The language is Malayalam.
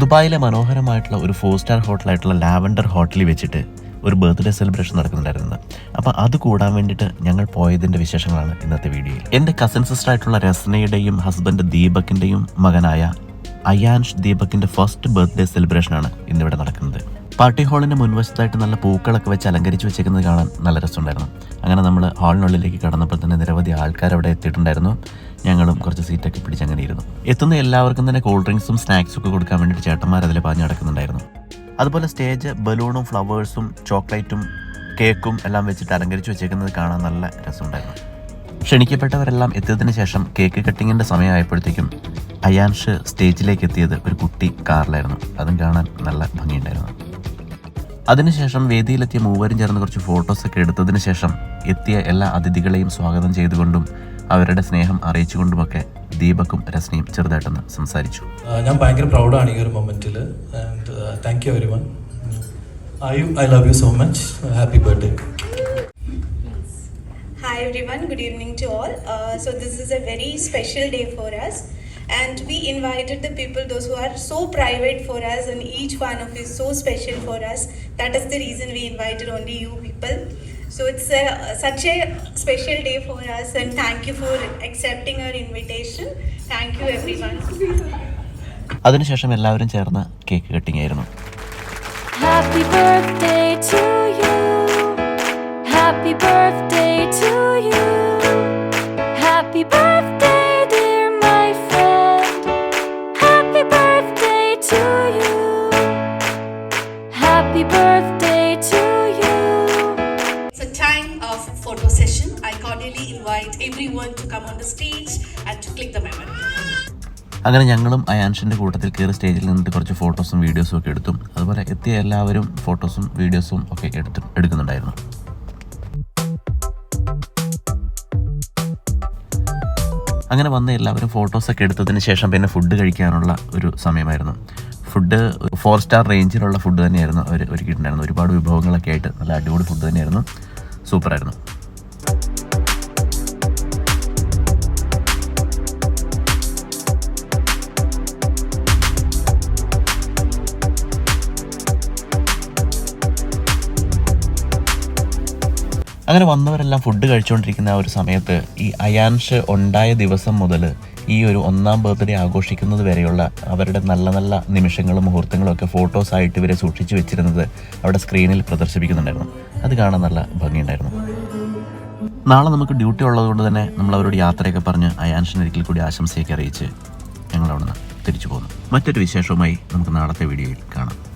ദുബായിലെ മനോഹരമായിട്ടുള്ള ഒരു ഫോർ സ്റ്റാർ ഹോട്ടലായിട്ടുള്ള ലാവൻഡർ ഹോട്ടലിൽ വെച്ചിട്ട് ഒരു ബർത്ത്ഡേ സെലിബ്രേഷൻ നടക്കുന്നുണ്ടായിരുന്നത് അപ്പോൾ അത് കൂടാൻ വേണ്ടിയിട്ട് ഞങ്ങൾ പോയതിന്റെ വിശേഷങ്ങളാണ് ഇന്നത്തെ വീഡിയോയിൽ. എന്റെ കസിൻ സിസ്റ്റർ ആയിട്ടുള്ള രസനയുടെയും ഹസ്ബൻഡ് ദീപക്കിന്റെയും മകനായ അയാൻഷ് ദീപക്കിന്റെ ഫസ്റ്റ് ബർത്ത്ഡേ സെലിബ്രേഷനാണ് ഇന്നിവിടെ നടക്കുന്നത്. പാർട്ടി ഹാളിന്റെ മുൻവശത്തായിട്ട് നല്ല പൂക്കളൊക്കെ വെച്ച് അലങ്കരിച്ച് വെച്ചേക്കുന്നത് കാണാൻ നല്ല രസമുണ്ടായിരുന്നു. അങ്ങനെ നമ്മൾ ഹാളിനുള്ളിലേക്ക് കടന്നപ്പോൾ തന്നെ നിരവധി ആൾക്കാർ അവിടെ എത്തിയിട്ടുണ്ടായിരുന്നു. ഞങ്ങളും കുറച്ച് സീറ്റൊക്കെ പിടിച്ച് അങ്ങനെ ഇരുന്നു. എത്തുന്ന എല്ലാവർക്കും തന്നെ കൂൾ ഡ്രിങ്ക്സും സ്നാക്സും ഒക്കെ കൊടുക്കാൻ വേണ്ടിയിട്ട് ചേട്ടന്മാർ അതിൽ പാഞ്ഞു നടക്കുന്നുണ്ടായിരുന്നു. അതുപോലെ സ്റ്റേജ് ബലൂണും ഫ്ലവേഴ്സും ചോക്ലേറ്റും കേക്കും എല്ലാം വെച്ചിട്ട് അലങ്കരിച്ച് വെച്ചേക്കുന്നത് കാണാൻ നല്ല രസമുണ്ടായിരുന്നു. ക്ഷണിക്കപ്പെട്ടവരെല്ലാം എത്തിയതിന് ശേഷം കേക്ക് കട്ടിങ്ങിന്റെ സമയമായപ്പോഴത്തേക്കും അയാൻഷ് സ്റ്റേജിലേക്ക് എത്തിയത് ഒരു കുട്ടി കാറിലായിരുന്നു അതും കാണാൻ നല്ല ഭംഗിയുണ്ടായിരുന്നു. അതിനുശേഷം വേദിയിലെത്തിയ മൂവരും ചേർന്ന് കുറച്ച് ഫോട്ടോസൊക്കെ എടുത്തതിന് ശേഷം എത്തിയ എല്ലാ അതിഥികളെയും സ്വാഗതം ചെയ്തുകൊണ്ടും അവരുടെ സ്നേഹം അറിയിച്ചുകൊണ്ടുമൊക്കെ ദീപക്കും രശ്നിയും ചെറുതായിട്ടൊന്ന് സംസാരിച്ചു. ഞാൻ ഭയങ്കര പ്രൗഡാണ് ഈ ഒരു മൊമെന്റിൽ and thank you very one I I love you so much happy birthday Hi everyone, good evening to all. Uh, so this is a very special day for us. And we invited the people those who are so private for us and each one of you is so special for us. That is the reason we invited only you people. So it's a, such a special day for us and thank you for accepting our invitation. Thank you everyone. അതിനുശേഷം എല്ലാവരും ചേർന്ന് കേക്ക് കട്ടിംഗ് ആയിരുന്നു Happy birthday to you. Happy birthday to you. Birthday to you. It's a time of photo session. I cordially invite everyone to come on the stage and to click the memory. അങ്ങനെ ഞങ്ങളും അയാൻഷിന്റെ കൂട്ടത്തിൽ കയറി സ്റ്റേജിൽ നിന്നിട്ട് കുറച്ച് ഫോട്ടോസും വീഡിയോസും ഒക്കെ എടുത്തു അതുപോലെ എത്തിയ എല്ലാവരും ഫോട്ടോസും വീഡിയോസും ഒക്കെ എടുത്ത് എടുക്കുന്നുണ്ടായിരുന്നു അങ്ങനെ വന്ന എല്ലാവരും ഫോട്ടോസൊക്കെ എടുത്തതിന് ശേഷം പിന്നെ ഫുഡ് കഴിക്കാനുള്ള ഒരു സമയമായിരുന്നു ഫുഡ് ഫോർ സ്റ്റാർ റേഞ്ചിലുള്ള ഫുഡ് തന്നെയായിരുന്നു അവർ ഒരുക്കിയിട്ടുണ്ടായിരുന്നു ഒരുപാട് വിഭവങ്ങളൊക്കെ ആയിട്ട് നല്ല അടിപൊളി ഫുഡ് തന്നെയായിരുന്നു. സൂപ്പറായിരുന്നു. അങ്ങനെ വന്നവരെല്ലാം ഫുഡ് കഴിച്ചുകൊണ്ടിരിക്കുന്ന ആ ഒരു സമയത്ത് ഈ അയാൻഷ് ഉണ്ടായ ദിവസം മുതൽ ഈ ഒരു ഒന്നാം ബർത്ത്ഡേ ആഘോഷിക്കുന്നത് വരെയുള്ള അവരുടെ നല്ല നല്ല നിമിഷങ്ങളും മുഹൂർത്തങ്ങളും ഒക്കെ ഫോട്ടോസ് ആയിട്ട് ഇവരെ സൂക്ഷിച്ചു വെച്ചിരുന്നത് അവിടെ സ്ക്രീനിൽ പ്രദർശിപ്പിക്കുന്നുണ്ടായിരുന്നു. അത് കാണാൻ നല്ല ഭംഗിയുണ്ടായിരുന്നു. നാളെ നമുക്ക് ഡ്യൂട്ടി ഉള്ളതുകൊണ്ട് തന്നെ നമ്മൾ അവരോട് യാത്രയൊക്കെ പറഞ്ഞ് അയാൻഷൻ ഒരിക്കൽ കൂടി ആശംസയൊക്കെ അറിയിച്ച് ഞങ്ങൾ നിന്ന് തിരിച്ചു പോകുന്നു മറ്റൊരു വിശേഷവുമായി നമുക്ക് നാളത്തെ വീഡിയോയിൽ കാണാം.